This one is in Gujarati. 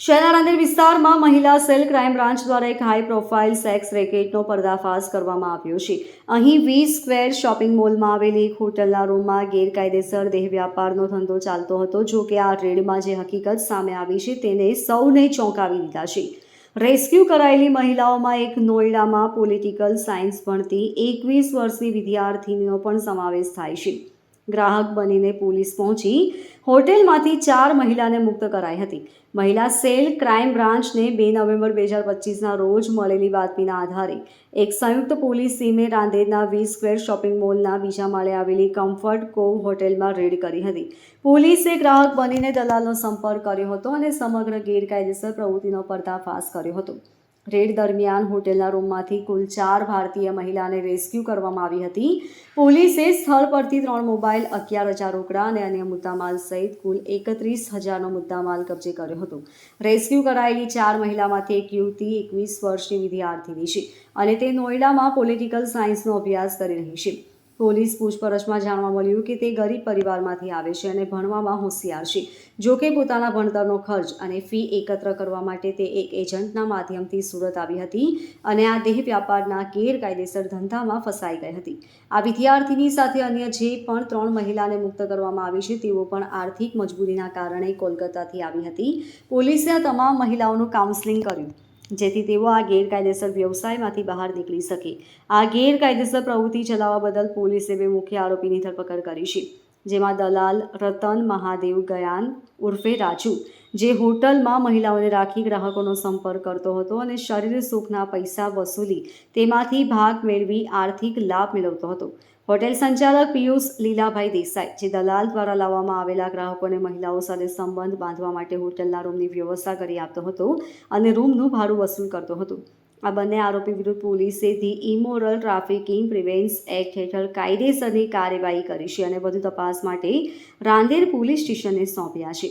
શહેરના વિસ્તારમાં મહિલા સેલ ક્રાઇમ બ્રાન્ચ દ્વારા એક હાઈ પ્રોફાઇલ સેક્સ રેકેટનો પર્દાફાશ કરવામાં આવ્યો છે. અહીં વી સ્ક્વેર શોપિંગ મોલમાં આવેલી એક હોટલના રૂમમાં ગેરકાયદેસર દેહ વ્યાપારનો ધંધો ચાલતો હતો, જો કે આ રેડમાં જે હકીકત સામે આવી છે તેને સૌને ચોંકાવી દીધા છે. રેસ્ક્યુ કરાયેલી મહિલાઓમાં એક નોઈડામાં પોલિટિકલ સાયન્સ ભણતી એકવીસ વર્ષની વિદ્યાર્થીનીનો પણ સમાવેશ થાય છે. ગ્રાહક બનીને પોલીસ પહોંચી હોટેલમાંથી ચાર મહિલાને મુક્ત કરાઈ હતી. મહિલા સેલ ક્રાઇમ બ્રાન્ચને બે નવેમ્બર બે હજાર પચીસના રોજ મળેલી બાતમીના આધારે એક સંયુક્ત પોલીસ ટીમે રાંદેરના વી સ્ક્વેર શોપિંગ મોલના બીજા માળે આવેલી કમ્ફર્ટ કોવ હોટેલમાં રેડ કરી હતી. પોલીસે ગ્રાહક બનીને દલાલનો સંપર્ક કર્યો હતો અને સમગ્ર ગેરકાયદેસર પ્રવૃત્તિનો પર્દાફાશ કર્યો હતો. રેડ દરમિયાન હોટેલના રૂમમાંથી કુલ ચાર ભારતીય મહિલાને રેસ્ક્યુ કરવામાં આવી હતી. પોલીસે સ્થળ પરથી ત્રણ મોબાઈલ, અગિયાર હજાર રોકડા અને અન્ય મુદ્દામાલ સહિત કુલ એકત્રીસ હજારનો મુદ્દામાલ કબજે કર્યો હતો. રેસ્ક્યુ કરાયેલી ચાર મહિલામાંથી એક યુવતી, એકવીસ વર્ષની વિદ્યાર્થીની છે અને તે નોઈડામાં પોલિટિકલ સાયન્સનો અભ્યાસ કરી રહી છે. પોલીસ પૂછપરછમાં જાણવા મળ્યું કે તે ગરીબ પરિવારમાંથી આવે છે અને ભણવામાં હોશિયાર છે. જો કે પોતાના ભણતરનો ખર્ચ અને ફી એકત્ર કરવા માટે તે એક એજન્ટના માધ્યમથી સુરત આવી હતી અને આ દેહ વ્યાપારના ગેરકાયદેસર ધંધામાં ફસાઈ ગઈ હતી. આ વિદ્યાર્થીની સાથે અન્ય જે પણ ત્રણ મહિલાને મુક્ત કરવામાં આવી છે તેઓ પણ આર્થિક મજબૂરીના કારણે કોલકાતાથી આવી હતી. પોલીસે આ તમામ મહિલાઓનું કાઉન્સેલિંગ કર્યું. જેથી તેઓ આ ગેરકાયદેસર વ્યવસાયમાંથી બહાર નીકળી શકે. આ ગેરકાયદેસર પ્રવૃત્તિ ચલાવવા બદલ પોલીસે બે મુખ્ય આરોપીની ધરપકડ કરી છે, જેમાં દલાલ રતન મહાદેવ ગયાન ઉર્ફે રાજુ જે હોટલમાં મહિલાઓને રાખી ગ્રાહકોનો સંપર્ક કરતો હતો અને શરીર સુખના પૈસા વસૂલી તેમાંથી ભાગ મેળવી આર્થિક લાભ મેળવતો હતો. હોટેલ સંચાલક પિયુષ લીલાભાઈ દેસાઈ, જે દલાલ દ્વારા લાવવામાં આવેલા ગ્રાહકોને મહિલાઓ સાથે સંબંધ બાંધવા માટે હોટલના રૂમની વ્યવસ્થા કરી આપતો હતો અને રૂમનું ભાડું વસૂલ કરતો હતો. આ બંને આરોપી વિરુદ્ધ પોલીસે the immoral trafficking prevention act હેઠળ કાયદેસરની કાર્યવાહી કરી છે અને વધુ તપાસ માટે રાંદેર પોલીસ સ્ટેશનને સોંપ્યા છે.